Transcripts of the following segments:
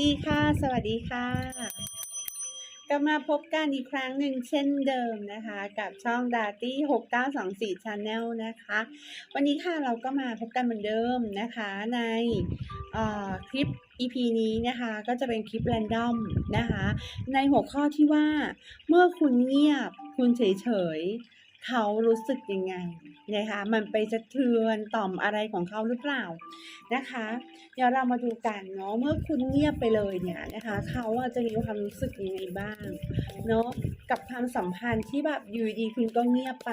ดีค่ะ สวัสดีค่ะก็มาพบกันอีกครั้งหนึ่งเช่นเดิมนะคะ กับช่อง d a t y 6924 Channel นะคะ วันนี้ค่ะเราก็มาพบกันเหมือนเดิมนะคะในคลิป EP นี้นะคะก็จะเป็นคลิป r รนดอมนะคะ ในหัวข้อที่ว่าเมื่อคุณเงียบคุณเฉยๆ เขารู้สึกยังไงนะคะมันไปสะเทือนต่อมอะไรของเขาหรือเปล่านะคะ เดี๋ยวเรามาดูกันเนาะเมื่อคุณเงียบไปเลยเนี่ยนะคะเขาอะจะมีความรู้สึกยังไงบ้างเนาะกับความสัมพันธ์ที่แบบอยู่ดีๆคุณก็เงียบไป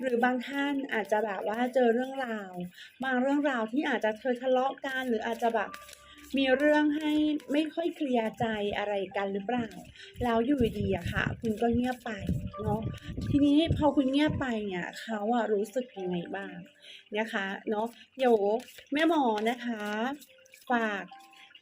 หรือบางท่านอาจจะแบบว่าเจอเรื่องราว บางเรื่องราวที่อาจจะเคยทะเลาะกันหรืออาจจะแบบ มีเรื่องให้ไม่ค่อยเคลียร์ใจอะไรกันหรือเปล่า แล้วอยู่ดีอะค่ะ คุณก็เงียบไปเนาะ ทีนี้พอคุณเงียบไปเนี่ยเขาอะรู้สึกยังไงบ้างนะคะเนาะเดี๋ยวแม่หมอนะคะ ฝาก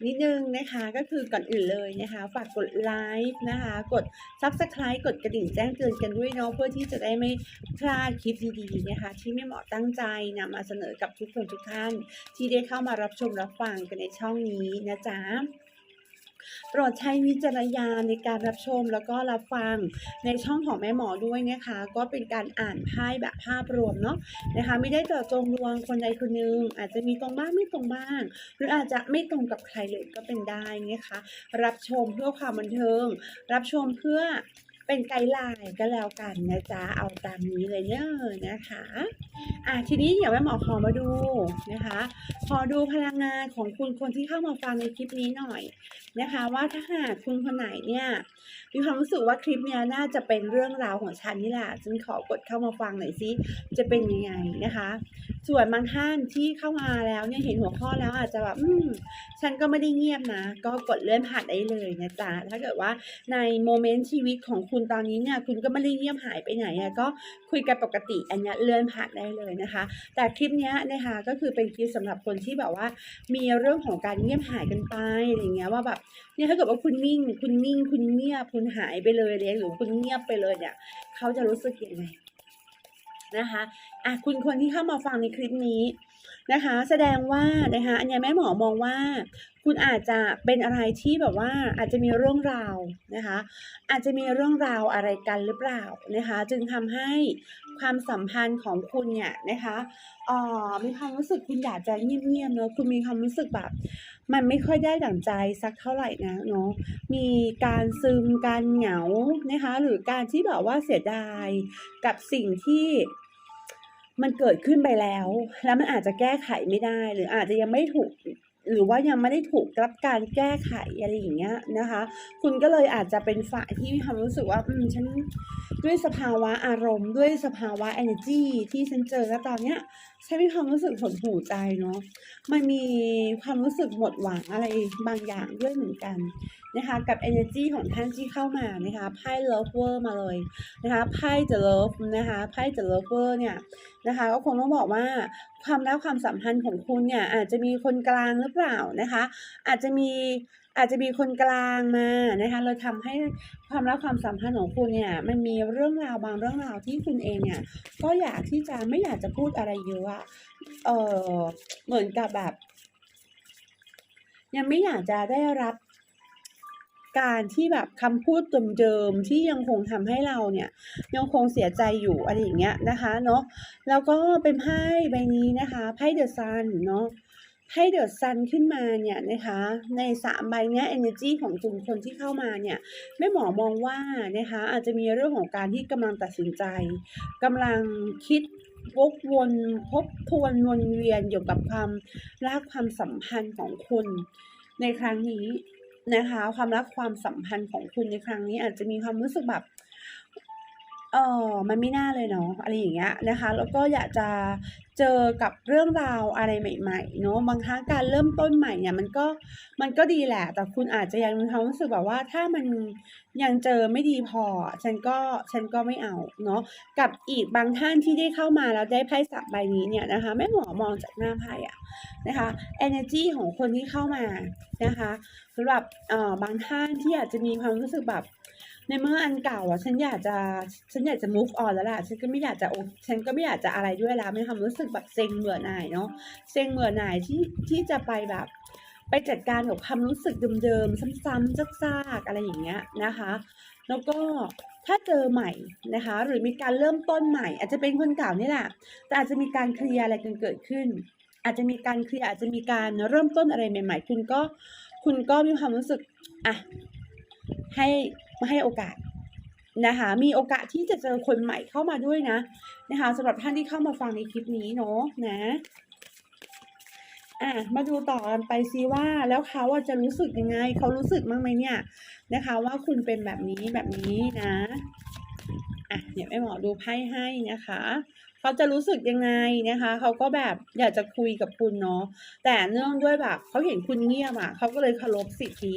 นิดนึงนะคะก็คือก่อนอื่นเลยนะคะ ฝากกดไลค์นะคะ กด Subscribe กดกระดิ่งแจ้งเตือนกันด้วยเนาะเพื่อที่จะได้ไม่พลาดคลิปดีๆนะคะ ที่ไม่เหมาะตั้งใจนำมาเสนอกับทุกคนทุกท่าน ที่ได้เข้ามารับชมรับฟังกันในช่องนี้นะจ๊ะ โปรดใช้วิจารณญาณในการรับชมแล้วก็รับฟังในช่องของแม่หมอด้วยนะคะ ก็เป็นการอ่านไพ่แบบภาพรวมเนาะนะคะ ไม่ได้เจาะจงดวงคนใดคนหนึ่งอาจจะมีตรงบ้างไม่ตรงบ้าง หรืออาจจะไม่ตรงกับใครเลยก็เป็นได้นะคะ รับชมเพื่อความบันเทิง รับชมเพื่อเป็นไกด์ไลน์ก็แล้วกันนะจ๊ะ เอาตามนี้เลยเนอะนะคะ อะทีนี้เดี๋ยวแม่หมอขอมาดูนะคะ ขอดูพลังงานของคุณคนที่เข้ามาฟังในคลิปนี้หน่อยนะคะว่าถ้าหากคุณคนไหนเนี่ยมีความรู้สึกว่าคลิปเนี้ยน่าจะเป็นเรื่องราวของฉันนี่แหละฉันขอกดเข้ามาฟังหน่อยสิจะเป็นยังไงนะคะ ส่วนบางท่านที่เข้ามาแล้วเนี่ยเห็นหัวข้อแล้วอาจจะแบบอืมฉันก็ไม่ได้เงียบนะ ก็กดเลื่อนผ่านได้เลยนะจ๊ะถ้าเกิดว่าในโมเมนต์ชีวิตของคุณตอนนี้เนี่ยคุณก็ไม่ได้เงียบหายไปไหนอะก็คุยกันปกติอันเนี้ยเลื่อนผ่านได้เลยนะคะ แต่คลิปเนี้ยนะคะก็คือเป็นคลิปสำหรับคนที่แบบว่า มีเรื่องของการเงียบหายกันไปอะไรเงี้ยว่าแบบเนี่ยถ้าเกิดว่าคุณนิ่ง คุณนิ่ง คุณเงียบ คุณหายไปเลยเลยหรือคุณเงียบไปเลยเนี่ย เขาจะรู้สึกยังไงนะคะอะคุณคนที่เข้ามาฟังในคลิปนี้นะคะ แสดงว่านะคะอันนี้แม่หมอมองว่า คุณอาจจะเป็นอะไรที่แบบว่าอาจจะมีเรื่องราวนะคะ อาจจะมีเรื่องราวอะไรกันหรือเปล่านะคะ จึงทำให้ความสัมพันธ์ของคุณเนี่ยนะคะเอ่อมีความรู้สึกคุณอยากจะเงียบๆเนอะคุณมีความรู้สึกแบบ มันไม่ค่อยได้ดั่งใจสักเท่าไหร่นะเนาะมีการซึมการเหงานะคะหรือการที่แบบว่าเสียดายกับสิ่งที่มันเกิดขึ้นไปแล้ว แล้วมันอาจจะแก้ไขไม่ได้ หรืออาจจะยังไม่ถูก หรือว่ายังไม่ได้ถูกรับการแก้ไขอะไรอย่างเงี้ยนะคะ คุณก็เลยอาจจะเป็นฝ่ายที่มีความรู้สึกว่าอืมฉันด้วยสภาวะอารมณ์ ด้วยสภาวะ energy ที่ฉันเจอแล้วตอนเนี้ยฉันมีความรู้สึกหดหู่ใจเนาะมันมีความรู้สึกหมดหวังอะไรบางอย่างด้วยเหมือนกันนะคะกับ energy ของท่านที่เข้ามานะคะไพ่ lover มาเลยนะคะไพ่ the love นะคะไพ่ the lover เนี่ยนะคะก็คงต้องบอกว่าความรักความสัมพันธ์ของคุณเนี่ยอาจจะมีคนกลางหรือเปล่านะคะ อาจจะมีอาจจะมีคนกลางมานะคะเลยทำให้ความรักความสัมพันธ์ของคุณเนี่ยมันมีเรื่องราวบางเรื่องราวที่คุณเองเนี่ยก็อยากที่จะไม่อยากจะพูดอะไรเยอะอะเออเหมือนกับแบบ ยังไม่อยากจะได้รับ การที่แบบคำพูดเดิมๆที่ยังคงทำให้เราเนี่ยยังคงเสียใจอยู่อะไรอย่างเงี้ยนะคะเนาะแล้วก็เป็นไพ่ใบนี้นะคะไพ่เดอะซันเนาะไพ่เดอะซันขึ้นมาเนี่ยนะคะในสามใบเนี้ย energy ของกลุ่มคนที่เข้ามาเนี่ยแม่หมอมองว่านะคะอาจจะมีเรื่องของการที่กำลังตัดสินใจกำลังคิดวกวนทบทวนวนเวียนเกี่ยวกับความรักความสัมพันธ์ของคุณในครั้งนี้ นะคะ ความรักความสัมพันธ์ของคุณในครั้งนี้อาจจะมีความรู้สึกแบบ เออมันไม่น่าเลยเนาะอะไรอย่างเงี้ยนะคะแล้วก็อยากจะเจอกับเรื่องราวอะไรใหม่ๆเนาะบางครั้งการเริ่มต้นใหม่เนี่ยมันก็มันก็ดีแหละ แต่คุณอาจจะยังมีความรู้สึกแบบว่าถ้ามันยังเจอไม่ดีพอ ฉันก็ฉันก็ไม่เอาเนาะกับอีกบางท่านที่ได้เข้ามาแล้วได้ไพ่สับใบนี้เนี่ยนะคะแม่หมอมองจากหน้าไพ่อะนะคะ energy ของคนที่เข้ามานะคะสำหรับเอ่อบางท่านที่อาจจะมีความรู้สึกแบบ ในเมื่ออันเก่าอะฉันอยากจะฉันอยากจะ move on แล้วล่ะฉันก็ไม่อยากจะโอฉันก็ไม่อยากจะอะไรด้วยแล้วมีความรู้สึกแบบเซ็งเบื่อหน่ายเนาะเซ็งเบื่อหน่ายที่ที่จะไปแบบ ไปจัดการกับความรู้สึกเดิมๆซ้ำๆซากๆอะไรอย่างเงี้ยนะคะ แล้วก็ถ้าเจอใหม่นะคะ หรือมีการเริ่มต้นใหม่ อาจจะเป็นคนเก่านี่แหละแต่อาจจะมีการเคลียร์อะไรกันเกิดขึ้น อาจจะมีการเคลียร์อาจจะมีการเริ่มต้นอะไรใหม่ ๆ คุณก็คุณก็มีความรู้สึกอะให้ ให้โอกาสนะคะมีโอกาสที่จะเจอคนใหม่เข้ามาด้วยนะนะคะสำหรับท่านที่เข้ามาฟังในคลิปนี้เนาะนะอะมาดูต่อกันไปซิว่าแล้วเขาจะรู้สึกยังไง เขารู้สึกบ้างไหมเนี่ยนะคะ ว่าคุณเป็นแบบนี้แบบนี้นะอะเดี๋ยวแม่หมอดูไพ่ให้นะคะ เขาจะรู้สึกยังไงนะคะ เขาก็แบบอยากจะคุยกับคุณเนาะแต่เนื่องด้วยแบบเขาเห็นคุณเงียบอะเขาก็เลยเคารพสิทธิ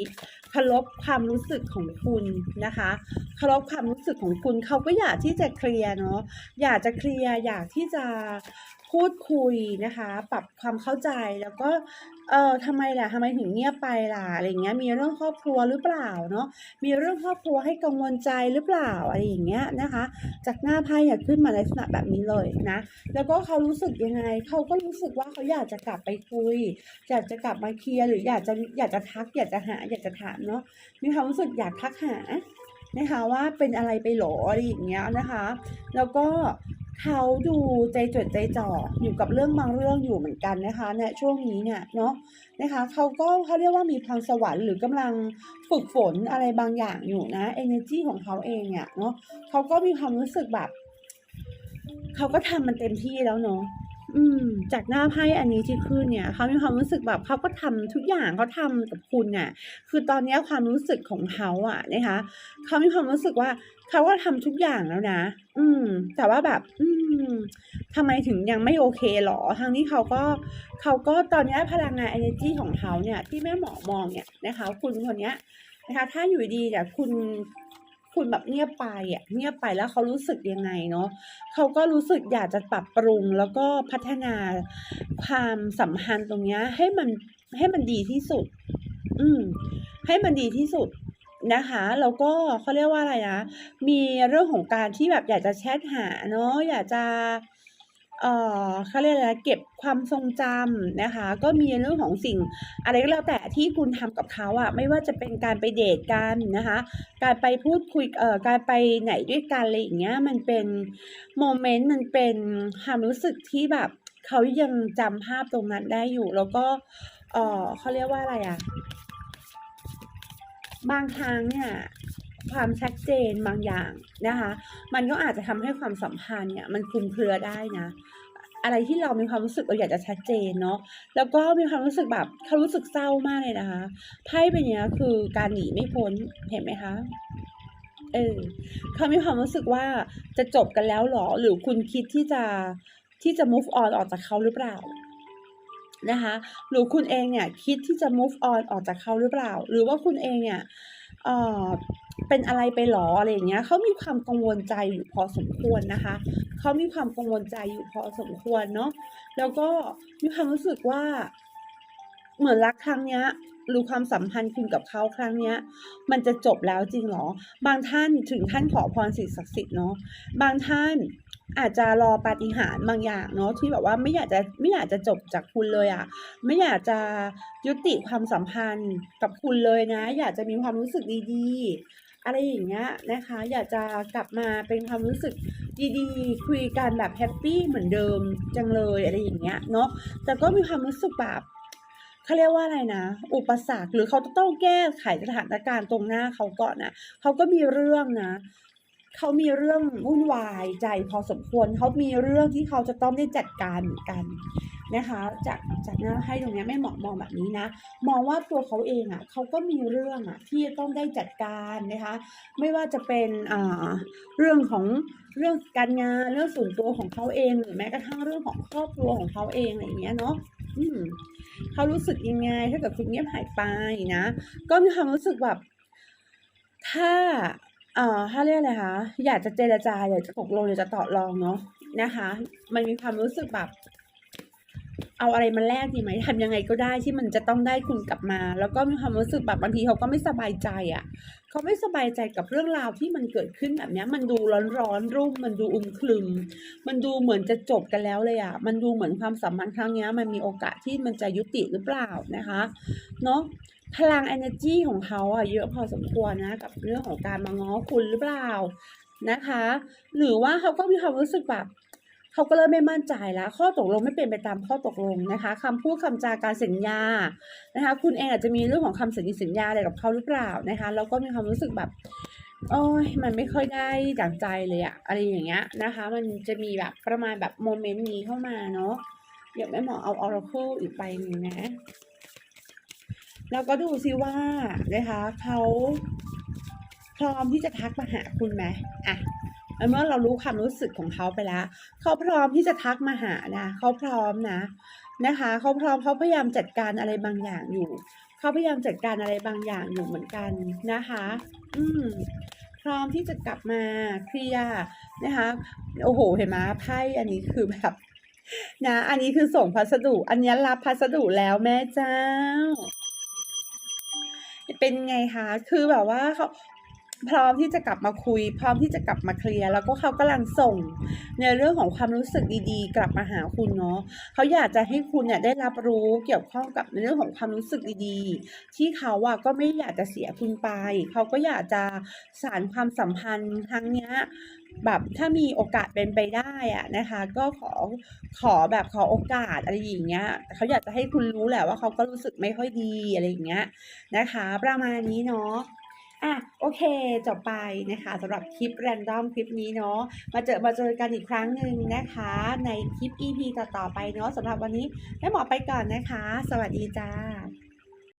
เคารพความรู้สึกของคุณนะคะเคารพความรู้สึกของคุณเขาก็อยากที่จะเคลียร์เนาะอยากจะเคลียร์อยากที่จะ พูดคุยนะคะ ปรับความเข้าใจแล้วก็เออทำไมล่ะทำไมถึงเงียบไปล่ะอะไรเงี้ยมีเรื่องครอบครัวหรือเปล่าเนาะมีเรื่องครอบครัวให้กังวลใจหรือเปล่าอะไรอย่างเงี้ยนะคะ จากหน้าไพ่อยากขึ้นมาในลักษณะแบบนี้เลยนะ แล้วก็เขารู้สึกยังไงเขาก็รู้สึกว่าเขาอยากจะกลับไปคุย อยากจะกลับมาเคลียร์หรืออยากจะอยากจะทัก อยากจะหา อยากจะถามเนาะมีความรู้สึกอยากทักหานะคะว่าเป็นอะไรไปหรออะไรอย่างเงี้ยนะคะ แล้วก็ เขาดูใจจดใจจ่ออยู่กับเรื่องบางเรื่องอยู่เหมือนกันนะคะเนี่ยช่วงนี้เนี่ยเนาะนะคะเขาก็เขาเรียกว่ามีพลังสวรรค์หรือกำลังฝึกฝนอะไรบางอย่างอยู่นะ energy ของเขาเองเนี่ยเนาะเขาก็มีความรู้สึกแบบเขาก็ทำมันเต็มที่แล้วเนาะ อืม จากหน้าไพ่อันนี้ที่ขึ้นเนี่ยเขามีความรู้สึกแบบเขาก็ทำทุกอย่างเขาทำกับคุณน่ะ คือตอนนี้ความรู้สึกของเขาอะนะคะเขามีความรู้สึกว่าเขาก็ทำทุกอย่างแล้วนะ อืม แต่ว่าแบบ อืมทำไมถึงยังไม่โอเคหรอ ทางนี้เขาก็เขาก็ตอนนี้พลังงาน energy ของเขาเนี่ย ที่แม่หมอมองเนี่ยนะคะ คุณคนเนี้ยนะคะ ถ้าอยู่ดีเนี่ยคุณ คุณแบบเงียบไปอะเงียบไปแล้วเขารู้สึกยังไงเนาะเขาก็รู้สึกอยากจะปรับปรุงแล้วก็พัฒนาความสัมพันธ์ตรงเนี้ยให้มันให้มันดีที่สุด อืม ให้มันดีที่สุดนะคะแล้วก็เขาเรียกว่าอะไรนะมีเรื่องของการที่แบบอยากจะแชทหาเนาะอยากจะ เอ่อเขาเรียกอะไรเก็บความทรงจำนะคะ ก็มีเรื่องของสิ่ง อะไรก็แล้วแต่ที่คุณทำกับเขาอะไม่ว่าจะเป็นการไปเดทกันนะคะ การไปพูดคุยเอ่อการไปไหนด้วยกันอะไรอย่างเงี้ยมันเป็นโมเมนต์มันเป็นความรู้สึกที่แบบเขายังจำภาพตรงนั้นได้อยู่ แล้วก็เอ่อเขาเรียกว่าอะไรอะบางครั้งเนี่ยความชัดเจนบางอย่างนะคะ มันก็อาจจะทำให้ความสัมพันธ์เนี่ยมันคลุมเครือได้นะ อะไรที่เรามีความรู้สึกเราอยากจะชัดเจนเนาะแล้วก็มีความรู้สึกแบบเขารู้สึกเศร้ามากเลยนะคะไพ่ใบเนี้ยคือการหนีไม่พ้นเห็นไหมคะเออเขามีความรู้สึกว่าจะจบกันแล้วหรอ หรือคุณคิดที่จะที่จะ move on ออกจากเขาหรือเปล่านะคะหรือคุณเองเนี่ยคิดที่จะ move on ออกจากเขาหรือเปล่า หรือว่าคุณเองเนี่ย เป็นอะไรไปหรออะไรอย่างเงี้ยเขามีความกังวลใจอยู่พอสมควรนะคะเขามีความกังวลใจอยู่พอสมควรเนาะแล้วก็มีความรู้สึกว่า เหมือนรักครั้งเนี้ยหรือความสัมพันธ์คุณกับเขาครั้งเนี้ย มันจะจบแล้วจริงหรอ บางท่านถึงขั้นขอพรสิ่งศักดิ์สิทธิ์เนาะบางท่านอาจจะรอปาฏิหาริย์บางอย่างเนาะที่แบบว่าไม่อยากจะไม่อยากจะจบจากคุณเลยอะไม่อยากจะยุติความสัมพันธ์กับคุณเลยนะ อยากจะมีความรู้สึกดีๆ อะไรอย่างเงี้ยนะคะ อยากจะกลับมาเป็นความรู้สึกดีๆ คุยกันแบบแฮปปี้เหมือนเดิมจังเลยอะไรอย่างเงี้ยเนาะแต่ก็มีความรู้สึกแบบเขาเรียกว่าอะไรนะ อุปสรรคหรือเขาต้องแก้ไขสถานการณ์ตรงหน้าเขาก่อนนะเขาก็มีเรื่องนะ เขามีเรื่องวุ่นวายใจพอสมควรเขามีเรื่องที่เขาจะต้องได้จัดการเหมือนกันนะคะจากจากหน้าให้ตรงนี้ไม่เหมาะมองแบบนี้นะ มองว่าตัวเขาเองอะเขาก็มีเรื่องอะที่จะต้องได้จัดการนะคะ ไม่ว่าจะเป็นอ่าเรื่องของเรื่องการงานเรื่องส่วนตัวของเขาเองหรือแม้กระทั่งเรื่องของครอบครัวของเขาเองอะไรอย่างเงี้ยเนาะอืมเขารู้สึกยังไงถ้าเกิดคุณเงียบหายไปนะ ก็มีความรู้สึกแบบ ถ้า เอ่อถ้าเรียกอะไรคะอยากจะเจรจาอยากจะตกลงอยากจะต่อรองเนาะนะคะ มันมีความรู้สึกแบบ เอาอะไรมาแลกดีไหมทำยังไงก็ได้ที่มันจะต้องได้คุณกลับมา แล้วก็มีความรู้สึกแบบบางทีเขาก็ไม่สบายใจอะ่ะเขาไม่สบายใจกับเรื่องราวที่มันเกิดขึ้นแบบเนี้ยมันดูร้อนร้อนรุ่ม มันดูอึมครึมมันดูเหมือนจะจบกันแล้วเลยอะ่ะมันดูเหมือนความสัมพันธ์ครั้งเนี้ยมันมีโอกาสที่มันจะยุติหรือเปล่านะคะ เนาะ พลัง energy ของเขาอะเยอะพอสมควรนะกับเรื่องของการมาง้อคุณหรือเปล่านะคะ หรือว่าเขาก็มีความรู้สึกแบบเขาก็เริ่มไม่มั่นใจแล้ว ข้อตกลงไม่เป็นไปตามข้อตกลงนะคะคำพูดคำจาการสัญญานะคะ คุณเองอาจจะมีเรื่องของคำสัญญาสัญญาอะไรกับเขาหรือเปล่านะคะแล้วก็มีความรู้สึกแบบโอ้ยมันไม่ค่อยได้ดั่งใจเลยอะอะไรอย่างเงี้ยนะคะ มันจะมีแบบประมาณแบบโมเมนต์นี้เข้ามาเนาะเดี๋ยวแม่หมอเอา oracle อีกใบหนึ่งนะ แล้วก็ดูซิว่านะคะเขาพร้อมที่จะทักมาหาคุณไหมอะเมื่อเรารู้ความรู้สึกของเขาไปแล้วเขาพร้อมที่จะทักมาหานะเขาพร้อมนะนะคะเขาพร้อมเขาพยายามจัดการอะไรบางอย่างอยู่เขาพยายามจัดการอะไรบางอย่างอยู่เหมือนกันนะคะ อืมพร้อมที่จะกลับมาเคลียร์นะคะโอ้โหเห็นไหมไพ่อันนี้คือแบบนะอันนี้คือส่งพัสดุ อันนี้รับพัสดุแล้วแม่เจ้า เป็นไงคะ คือแบบว่าเขา พร้อมที่จะกลับมาคุย พร้อมที่จะกลับมาเคลียร์แล้วก็เขากำลังส่ง ในเรื่องของความรู้สึกดีๆ กลับมาหาคุณเนาะเขาอยากจะให้คุณเนี่ยได้รับรู้เกี่ยวข้องกับในเรื่องของความรู้สึกดีๆ ที่เขาอะก็ไม่อยากจะเสียคุณไป เขาก็อยากจะสานความสัมพันธ์ครั้งเนี้ยแบบถ้ามีโอกาสเป็นไปได้อะนะคะ ก็ขอขอแบบขอโอกาสอะไรอย่างเงี้ยเขาอยากจะให้คุณรู้แหละว่าเขาก็รู้สึกไม่ค่อยดีอะไรอย่างเงี้ยนะคะ ประมาณนี้เนาะ อะโอเคจบไปนะคะสำหรับคลิปแรนดอมคลิปนี้เนาะมาเจอมาเจอกันอีกครั้งหนึ่งนะคะ ในคลิป EP ต่อๆไปเนาะสำหรับวันนี้แม่หมอไปก่อนนะคะ สวัสดีจ้า